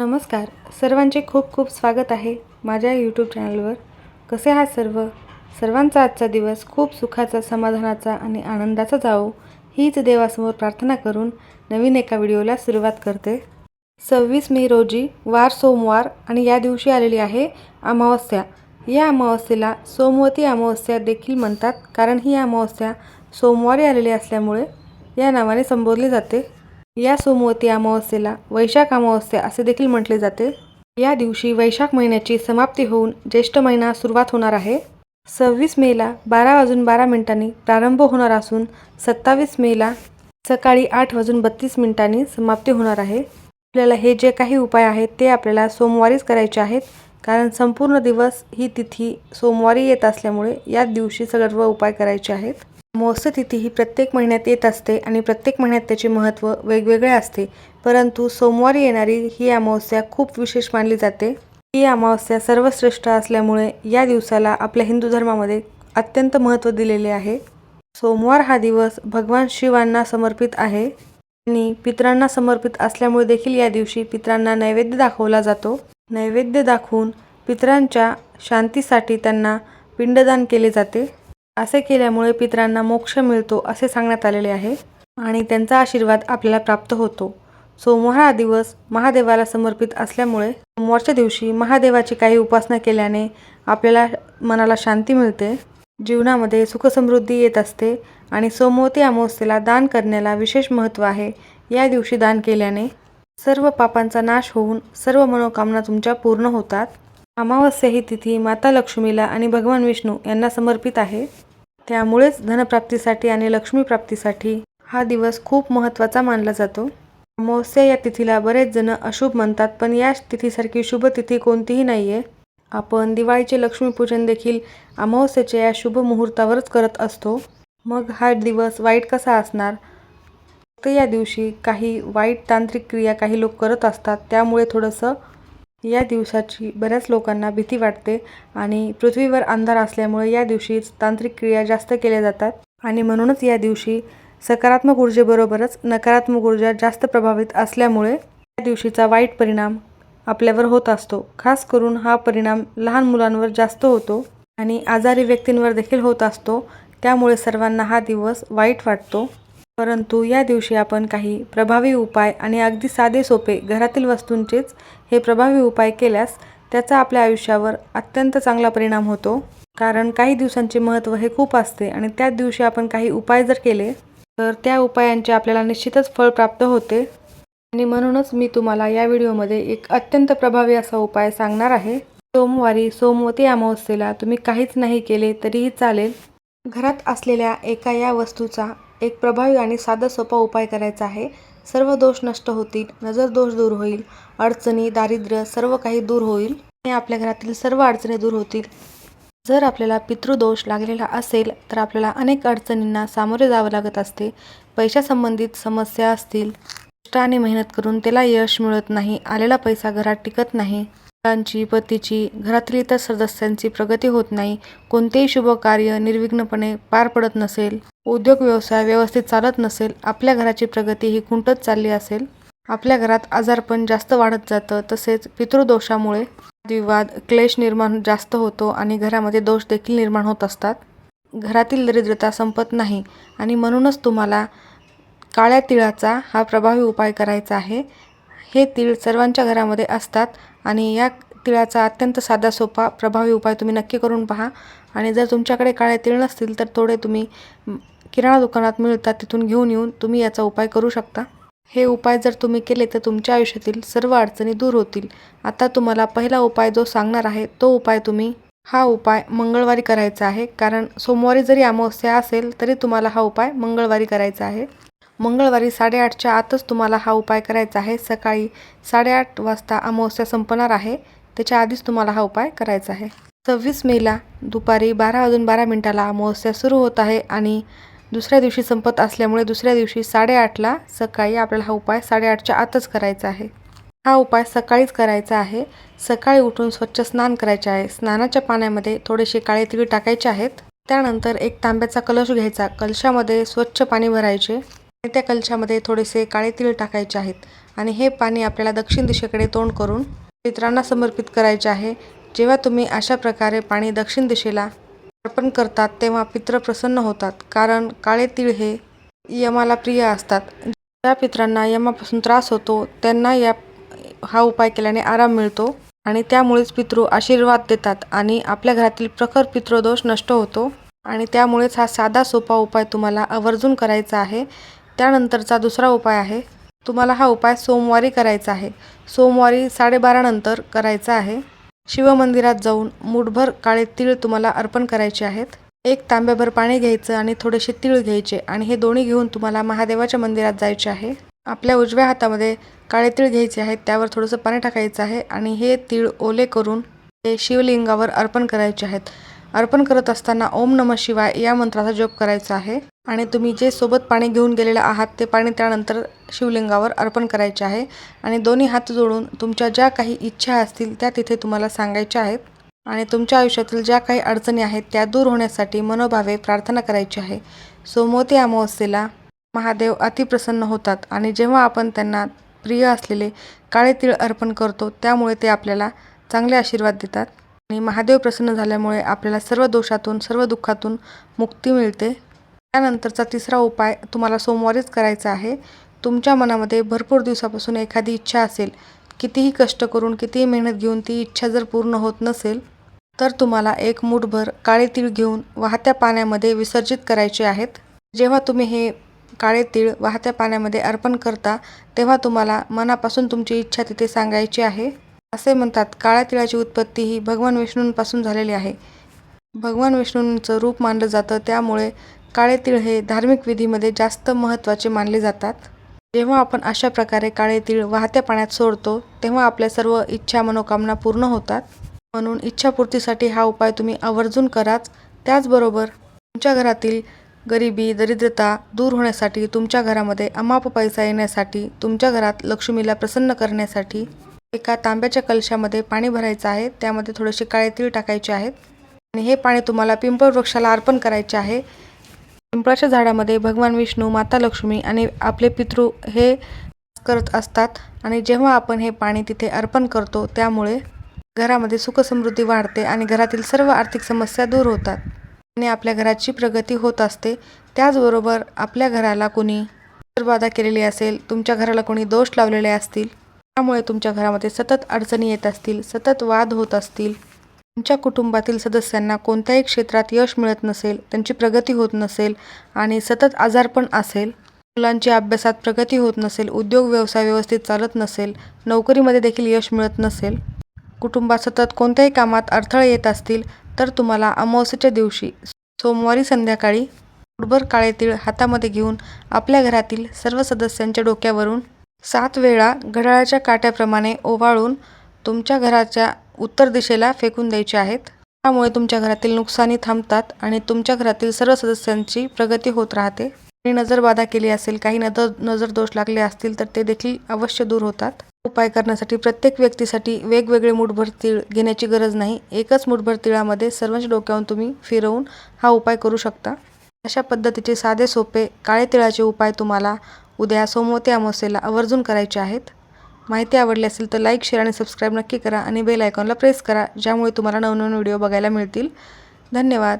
नमस्कार. सर्वांचे खूप खूप स्वागत आहे माझ्या यूट्यूब चॅनलवर कसे आहात सर्व? सर्वांचा आजचा दिवस खूप सुखाचा समाधानाचा आणि आनंदाचा जावो हीच देवासमोर प्रार्थना करून नवीन एका व्हिडिओला सुरुवात करते. सव्वीस मे रोजी वार सोमवार आणि या दिवशी आलेली आहे अमावस्या. या अमावस्येला सोमवती अमावस्या देखील म्हणतात कारण ही अमावस्या सोमवारी आलेली असल्यामुळे या नावाने संबोधली जाते. या सोमवती अमावस्येला वैशाख अमावस्या असे देखील म्हटले जाते. या दिवशी वैशाख महिन्याची समाप्ती होऊन ज्येष्ठ महिना सुरुवात होणार आहे. सव्वीस मेला बारा वाजून बारा मिनिटांनी प्रारंभ होणार असून सत्तावीस मेला सकाळी आठ वाजून बत्तीस मिनिटांनी समाप्ती होणार आहे. आपल्याला हे जे काही उपाय आहेत ते आपल्याला सोमवारीच करायचे आहेत. कारण संपूर्ण दिवस ही तिथी सोमवारी येत असल्यामुळे या दिवशी सर्व उपाय करायचे आहेत. अमावस्या तिथी ही प्रत्येक महिन्यात येत असते आणि प्रत्येक महिन्यात त्याचे महत्त्व वेगवेगळे असते. परंतु सोमवारी येणारी ही अमावस्या खूप विशेष मानली जाते. ही अमावस्या सर्वश्रेष्ठ असल्यामुळे या दिवसाला आपल्या हिंदू धर्मामध्ये अत्यंत महत्त्व दिलेले आहे. सोमवार हा दिवस भगवान शिवांना समर्पित आहे आणि पितरांना समर्पित असल्यामुळे देखील या दिवशी पितरांना नैवेद्य दाखवला जातो. नैवेद्य दाखवून पितरांच्या शांतीसाठी त्यांना पिंडदान केले जाते. असे केल्यामुळे पितरांना मोक्ष मिळतो असे सांगण्यात आलेले आहे आणि त्यांचा आशीर्वाद आपल्याला प्राप्त होतो. सोमवार हा दिवस महादेवाला समर्पित असल्यामुळे सोमवारच्या दिवशी महादेवाची काही उपासना केल्याने आपल्याला मनाला शांती मिळते. जीवनामध्ये सुखसमृद्धी येत असते आणि सोमवती अमावस्येला दान करण्याला विशेष महत्त्व आहे. या दिवशी दान केल्याने सर्व पापांचा नाश होऊन सर्व मनोकामना तुमच्या पूर्ण होतात. अमावस्या ही तिथी माता लक्ष्मीला आणि भगवान विष्णू यांना समर्पित आहे. त्यामुळेच धनप्राप्तीसाठी आणि लक्ष्मीप्राप्तीसाठी हा दिवस खूप महत्त्वाचा मानला जातो. अमावस्या या तिथीला बरेच जण अशुभ म्हणतात पण या तिथीसारखी शुभ तिथी कोणतीही नाही आहे आपण दिवाळीचे लक्ष्मीपूजन देखील अमावस्येच्या या शुभ मुहूर्तावरच करत असतो. मग हा दिवस वाईट कसा असणार? फक्त या दिवशी काही वाईट तांत्रिक क्रिया काही लोक करत असतात त्यामुळे थोडंसं या दिवसाची बऱ्याच लोकांना भीती वाटते आणि पृथ्वीवर अंधार असल्यामुळे या दिवशी तांत्रिक क्रिया जास्त केल्या जातात. आणि म्हणूनच या दिवशी सकारात्मक ऊर्जेबरोबरच नकारात्मक ऊर्जा जास्त प्रभावित असल्यामुळे या दिवशीचा वाईट परिणाम आपल्यावर होत असतो. खास करून हा परिणाम लहान मुलांवर जास्त होतो आणि आजारी व्यक्तींवर देखील होत असतो. त्यामुळे सर्वांना हा दिवस वाईट वाटतो. परंतु या दिवशी आपण काही प्रभावी उपाय आणि अगदी साधे सोपे घरातील वस्तूंचेच हे प्रभावी उपाय केल्यास त्याचा आपल्या आयुष्यावर अत्यंत चांगला परिणाम होतो. कारण काही दिवसांचे महत्त्व हे खूप असते आणि त्याच दिवशी आपण काही उपाय जर केले तर त्या उपायांचे आपल्याला निश्चितच फळ प्राप्त होते. आणि म्हणूनच मी तुम्हाला या व्हिडिओमध्ये एक अत्यंत प्रभावी असा उपाय सांगणार आहे. सोमवारी सोमवती अमावस्येला तुम्ही काहीच नाही केले तरीही चालेल. घरात असलेल्या एका या वस्तूचा एक प्रभावी आणि साधा सोपा उपाय करायचा आहे. सर्व दोष नष्ट होतील नजर दोष दूर होईल अडचणी दारिद्र्य सर्व काही दूर होईल आणि आपल्या घरातील सर्व अडचणी दूर होतील. जर आपल्याला पितृदोष लागलेला असेल तर आपल्याला अनेक अडचणींना सामोरे जावं लागत असते. पैशासंबंधित समस्या असतील. कष्ट आणि मेहनत करून त्याला यश मिळत नाही आलेला पैसा घरात टिकत नाही. मुलांची पतीची घरातील इतर सदस्यांची प्रगती होत नाही. कोणतेही शुभ कार्य निर्विघ्नपणे पार पडत नसेल उद्योग व्यवसाय व्यवस्थित चालत नसेल आपल्या घराची प्रगती ही खुंटत चालली असेल आपल्या घरात आजारपण जास्त वाढत जातं तसेच पितृदोषामुळे विवाद क्लेश निर्माण जास्त होतो आणि घरामध्ये दोष देखील निर्माण होत असतात. घरातील दरिद्रता संपत नाही आणि म्हणूनच तुम्हाला काळ्या तिळाचा हा प्रभावी उपाय करायचा आहे. हे तीळ सर्वांच्या घरामध्ये असतात आणि या तिळाचा अत्यंत साधा सोपा प्रभावी उपाय तुम्ही नक्की करून पहा. आणि जर तुमच्याकडे काळे तीळ नसतील तर थोडे तुम्ही किराणा दुकानात मिळतात तिथून घेऊन येऊन तुम्ही याचा उपाय करू शकता. हे उपाय जर तुम्ही केले तर तुमच्या आयुष्यातील सर्व अडचणी दूर होतील. आता तुम्हाला पहिला उपाय जो सांगणार आहे तो उपाय तुम्ही हा उपाय मंगळवारी करायचा आहे. कारण सोमवारी जरी अमावस्या असेल तरी तुम्हाला हा उपाय मंगळवारी करायचा आहे. मंगळवारी साडेआठच्या आतच तुम्हाला हा उपाय करायचा आहे. सकाळी साडेआठ वाजता अमावस्या संपणार आहे. त्याच्या आधीच तुम्हाला हा उपाय करायचा आहे. सव्वीस मेला दुपारी बारा वाजून बारा मिनिटाला अमावस्या सुरू होत आहे आणि दुसऱ्या दिवशी संपत असल्यामुळे दुसऱ्या दिवशी साडेआठला सकाळी आपल्याला हा उपाय साडेआठच्या आतच करायचा आहे. हा उपाय सकाळीच करायचा आहे. सकाळी उठून स्वच्छ स्नान करायचे आहे. स्नानाच्या पाण्यामध्ये थोडेसे काळे तिळ टाकायचे आहेत. त्यानंतर एक तांब्याचा कलश घ्यायचा. कलशामध्ये स्वच्छ पाणी भरायचे. त्या कलशामध्ये थोडेसे काळे तीळ टाकायचे आहेत आणि हे पाणी आपल्याला दक्षिण दिशेकडे तोंड करून पितरांना समर्पित करायचे आहे. जेव्हा तुम्ही अशा प्रकारे पाणी दक्षिण दिशेला अर्पण करतात तेव्हा पित्र प्रसन्न होतात कारण काळे तीळ हे यमाला प्रिय असतात. ज्या पित्रांना यमापासून त्रास होतो त्यांना या हा उपाय केल्याने आराम मिळतो आणि त्यामुळेच पितृ आशीर्वाद देतात आणि आपल्या घरातील प्रखर पितृदोष नष्ट होतो. आणि त्यामुळेच हा साधा सोपा उपाय तुम्हाला आवर्जून करायचा आहे. त्यानंतरचा दुसरा उपाय आहे. तुम्हाला हा उपाय सोमवारी करायचा आहे. सोमवारी साडेबारानंतर करायचा आहे. शिवमंदिरात जाऊन मूठभर काळे तीळ तुम्हाला अर्पण करायचे आहेत. एक तांब्याभर पाणी घ्यायचं आणि थोडेसे तीळ घ्यायचे आणि हे दोन्ही घेऊन तुम्हाला महादेवाच्या मंदिरात जायचे आहे. आपल्या उजव्या हातामध्ये काळे तीळ घ्यायचे आहेत त्यावर थोडंसं पाणी टाकायचं आहे आणि हे तीळ ओले करून ते शिवलिंगावर अर्पण करायचे आहेत. अर्पण करत असताना ओम नम शिवाय या मंत्राचा जप करायचा आहे. आणि तुम्ही जे सोबत पाणी घेऊन गेलेलं आहात ते पाणी त्यानंतर शिवलिंगावर अर्पण करायचे आहे आणि दोन्ही हात जोडून तुमच्या ज्या काही इच्छा असतील त्या तिथे तुम्हाला सांगायच्या आहेत आणि तुमच्या आयुष्यातील ज्या काही अडचणी आहेत त्या दूर होण्यासाठी मनोभावे प्रार्थना करायची आहे. सोमवती अमावस्येला महादेव अतिप्रसन्न होतात आणि जेव्हा आपण त्यांना प्रिय असलेले काळे तीळ अर्पण करतो त्यामुळे ते आपल्याला चांगले आशीर्वाद देतात. आणि महादेव प्रसन्न झाल्यामुळे आपल्याला सर्व दोषातून सर्व दुःखातून मुक्ती मिळते. त्यानंतरचा तिसरा उपाय तुम्हाला सोमवारीच करायचा आहे. तुमच्या मनामध्ये भरपूर दिवसापासून एखादी इच्छा असेल कितीही कष्ट करून कितीही मेहनत घेऊन ती इच्छा जर पूर्ण होत नसेल तर तुम्हाला एक मूठभर काळे तीळ घेऊन वाहत्या पाण्यामध्ये विसर्जित करायचे आहेत. जेव्हा तुम्ही हे काळे तीळ वाहत्या पाण्यामध्ये अर्पण करता तेव्हा तुम्हाला मनापासून तुमची इच्छा तिथे सांगायची आहे. असे म्हणतात काळ्या तिळाची उत्पत्ती ही भगवान विष्णूंपासून झालेली आहे. भगवान विष्णूंचं रूप मानलं जातं त्यामुळे काळे तीळ हे धार्मिक विधीमध्ये जास्त महत्त्वाचे मानले जातात. जेव्हा आपण अशा प्रकारे काळे तीळ वाहत्या पाण्यात सोडतो तेव्हा आपल्या सर्व इच्छा मनोकामना पूर्ण होतात. म्हणून इच्छापूर्तीसाठी हा उपाय तुम्ही आवर्जून कराच. त्याचबरोबर तुमच्या घरातील गरिबी दरिद्रता दूर होण्यासाठी तुमच्या घरामध्ये अमाप पैसा येण्यासाठी तुमच्या घरात लक्ष्मीला प्रसन्न करण्यासाठी एका तांब्याच्या कलशामध्ये पाणी भरायचं आहे. त्यामध्ये थोडेसे काळे तीळ टाकायचे आहेत. आणि हे पाणी तुम्हाला पिंपळ वृक्षाला अर्पण करायचे आहे. पिंपळाच्या झाडामध्ये भगवान विष्णू माता लक्ष्मी आणि आपले पितृ हे करत असतात आणि जेव्हा आपण हे पाणी तिथे अर्पण करतो त्यामुळे घरामध्ये सुखसमृद्धी वाढते आणि घरातील सर्व आर्थिक समस्या दूर होतात. आणि आपल्या घराची प्रगती होत असते. त्याचबरोबर आपल्या घराला कोणी बाधा केलेली असेल तुमच्या घराला कोणी दोष लावलेले असतील त्यामुळे तुमच्या घरामध्ये सतत अडचणी येत असतील सतत वाद होत असतील तुमच्या कुटुंबातील सदस्यांना कोणत्याही क्षेत्रात यश मिळत नसेल त्यांची प्रगती होत नसेल आणि सतत आजारपण असेल मुलांची अभ्यासात प्रगती होत नसेल उद्योग व्यवसाय व्यवस्थित चालत नसेल नोकरीमध्ये देखील यश मिळत नसेल कुटुंबात सतत कोणत्याही कामात अडथळे येत असतील तर तुम्हाला अमावस्येच्या दिवशी सोमवारी संध्याकाळी उडभर काळे तीळ हातामध्ये घेऊन आपल्या घरातील सर्व सदस्यांच्या डोक्यावरून सात वेळा घड्याळाच्या काट्याप्रमाणे ओवाळून तुमच्या घराच्या उत्तर दिशेला फेकून द्यायचे आहेत. त्यामुळे तुमच्या घरातील नुकसानी थांबतात आणि तुमच्या घरातील सर्व सदस्यांची प्रगती होत राहते. आणि नजरबाधा केली असेल काही नजर नजर दोष लागले असतील तर ते देखील अवश्य दूर होतात. उपाय करण्यासाठी प्रत्येक व्यक्तीसाठी वेगवेगळे मुठभर तीळ घेण्याची गरज नाही. एकच मुठभर तिळामध्ये सर्वांच्या डोक्यावरून तुम्ही फिरवून हा उपाय करू शकता. अशा पद्धतीचे साधे सोपे काळे तिळाचे उपाय तुम्हाला उद्या सोमवती अमावस्येला आवर्जून करायचे आहेत. माहिती आवडली असेल तर लाईक शेअर आणि सबस्क्राईब नक्की करा आणि बेल आयकॉनला प्रेस करा ज्यामुळे तुम्हाला नवनवीन व्हिडिओ बघायला मिळतील. धन्यवाद.